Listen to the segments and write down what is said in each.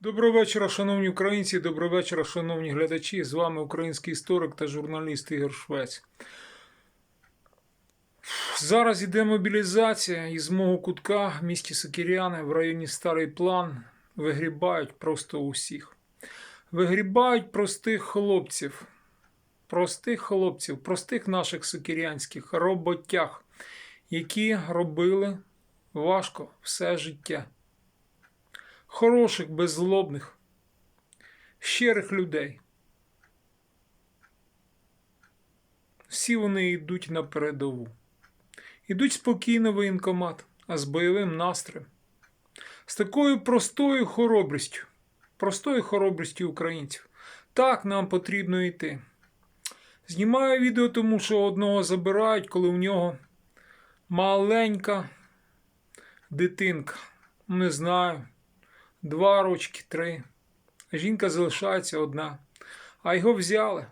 Доброго вечора, шановні українці, доброго вечора, шановні глядачі. З вами український історик та журналіст Ігор Швець. Зараз іде мобілізація із мого кутка місті Сокіряни в районі Старий План. Вигрібають просто усіх. Вигрібають простих хлопців, простих хлопців, простих наших сокірянських роботяг, які робили важко все життя хороших, беззлобних, щирих людей. Всі вони йдуть на передову. Ідуть спокійно в воєнкомат, а з бойовим настроєм. З такою простою хоробрістю, простою хоробрістю українців. Так нам потрібно йти. Знімаю відео, тому що одного забирають, коли у нього маленька дитинка. Не знаю два рочки, три. Жінка залишається одна, а його взяли.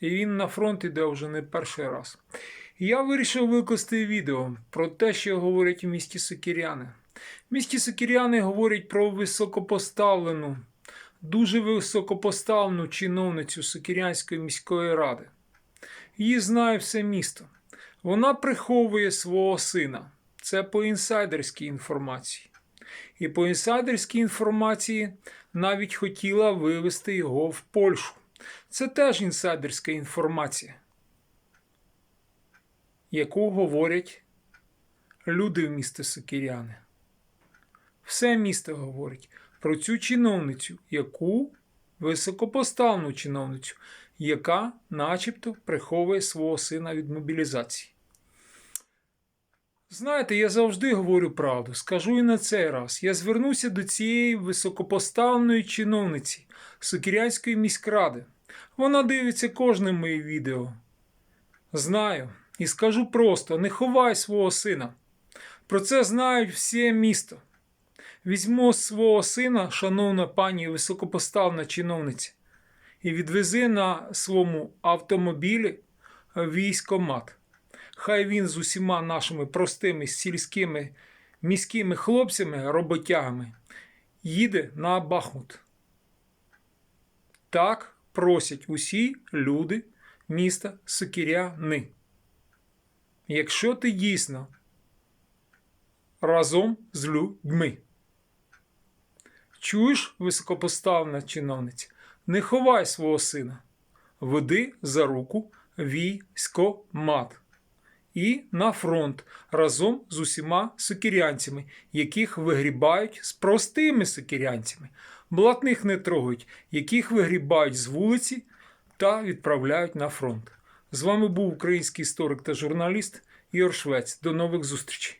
І він на фронт іде вже не перший раз. Я вирішив викласти відео про те, що говорять у місті Сокіряни. Місті Сокіряни говорять про високопоставлену, дуже високопоставлену чиновницю Сокірянської міської ради. Її знає все місто. Вона приховує свого сина. Це по інсайдерській інформації і по інсайдерській інформації навіть хотіла вивезти його в Польщу. Це теж інсайдерська інформація, яку говорять люди в місті Сокіряни. Все місто говорить про цю чиновницю, яку високопоставлену чиновницю, яка начебто приховує свого сина від мобілізації. Знаєте, я завжди говорю правду, скажу і на цей раз. Я звернуся до цієї високопоставленої чиновниці Сокірянської міськради. Вона дивиться кожне моє відео. Знаю. І скажу просто: не ховай свого сина. Про це знають все місто. Візьмо свого сина, шановна пані високопоставлена чиновниця, і відвези на своєму автомобілі військомат. Хай він з усіма нашими простими сільськими міськими хлопцями, роботягами їде на Бахмут. Так просять усі люди міста Сокіряни. Якщо ти дійсно разом з людьми. Чуєш, високопоставлена чиновниця, не ховай свого сина, веди за руку військомат і на фронт разом з усіма сокірянцями, яких вигрібають з простими сокірянцями, блатних не трогають, яких вигрібають з вулиці та відправляють на фронт. З вами був український історик та журналіст Ігор Швець. До нових зустрічей.